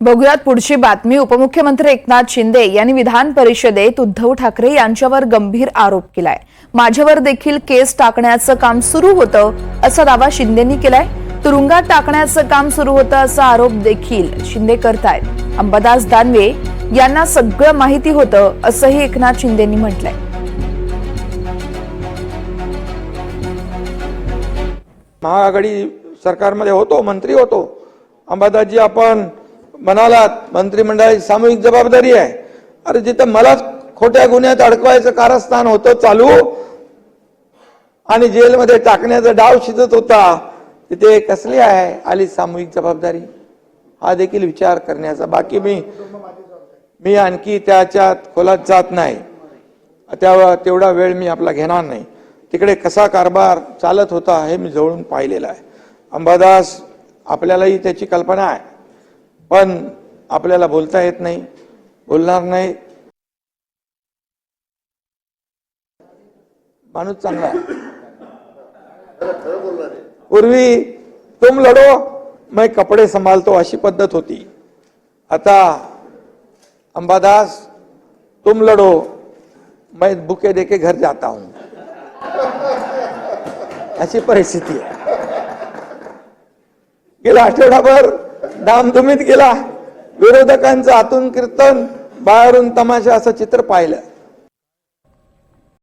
बघूयात पुढची बातमी. उपमुख्यमंत्री एकनाथ शिंदे यांनी विधान परिषदेत उद्धव ठाकरे यांच्यावर गंभीर आरोप केलाय. माझ्यावर देखील केस टाकण्याचं काम सुरू होतं असा दावा शिंदेनी केलाय. तुरुंगात टाकण्याचं काम सुरू होतं असा आरोप देखील शिंदे करतायत. अंबादास दानवे यांना सगळं माहिती होतं असंही एकनाथ शिंदेनी म्हटलंय. महाआघाडी सरकारमध्ये होतो मंत्री होतो. अंबादासजी आपण म्हणालात मंत्रिमंडळाची सामूहिक जबाबदारी आहे. अरे जिथं मलाच खोट्या गुन्ह्यात अडकवायचं कारस्थान होतं चालू. आणि जेलमध्ये टाकण्याचा डाव शिजत होता तिथे कसली आहे? आली सामूहिक जबाबदारी. हा देखील विचार करण्याचा. बाकी मी मी आणखी त्याच्यात खोलात जात नाही. त्यावर तेवढा वेळ मी आपला घेणार नाही. तिकडे कसा कारभार चालत होता हे मी जवळून पाहिलेला आहे. अंबादास आपल्यालाही त्याची कल्पना आहे. पण आपल्याला बोलता येत नाही बोलणार नाही. माणूस चांगला पूर्वी तुम लढो मैं कपडे संभालतो अशी पद्धत होती. आता अंबादास तुम लढो मैं बुके देके घर जाता हूं. अशी परिस्थिती आहे. गेला आठवडाभर धामधुमीत गेला विरोधकांचं आतून कीर्तन बाहेरून तमाशा असं चित्र पाहिलं.